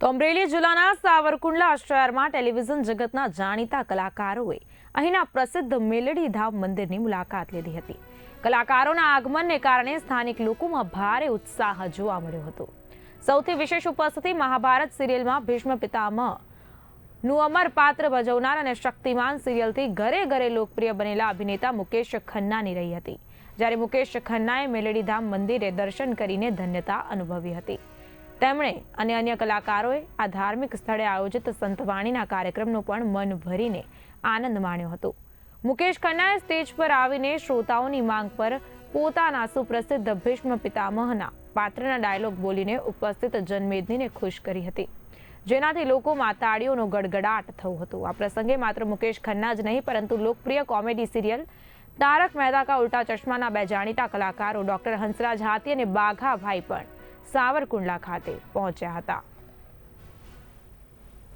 તો અમરેલી જિલ્લાના સાવરકુંડલા શહેરમાં ટેલિવિઝન જગતના જાણીતા કલાકારોએ અહીંના પ્રસિદ્ધ મેલડી ધામ મંદિરની મુલાકાત લીધી હતી. કલાકારોના આગમનને કારણે સ્થાનિક લોકોમાં ભારે ઉત્સાહ જોવા મળ્યો હતો. સૌથી વિશેષ ઉપસ્થિતિ મહાભારત સિરિયલમાં ભીષ્મ પિતામહ, નું અમર પાત્ર ભજવનાર અને શક્તિમાન સિરિયલથી ઘરે ઘરે લોકપ્રિય બનેલા અભિનેતા મુકેશ ખન્નાની રહી હતી. જ્યારે મુકેશ ખન્નાએ મેલડીધામ મંદિરે દર્શન કરીને ધન્યતા અનુભવી હતી. તેમણે અને અન્ય કલાકારોએ આ ધાર્મિક સ્થળે આયોજિત સંતવાણીના કાર્યક્રમનો પણ મન ભરીને આનંદ માણ્યો હતો. મુકેશ ખન્નાએ સ્ટેજ પર આવીને શ્રોતાઓની માંગ પર પોતાના સુપ્રસિદ્ધ ભીષ્મ પિતામહના પાત્રના ડાયલોગ બોલીને ઉપસ્થિત જનમેદનીને ખુશ કરી હતી. જેનાથી લોકોમાં તાળીઓનો ગડગડાટ થયો હતો. આ પ્રસંગે માત્ર મુકેશ ખન્ના જ નહીં, પરંતુ લોકપ્રિય કોમેડી સિરિયલ તારક મહેતા કા ઉલ્ટા ચશ્માના બે જાણીતા કલાકારો ડોક્ટર હંસરાજ હાથી અને બાઘાભાઈ પણ સાવરકુંડલા ખાતે પહોંચ્યા હતા.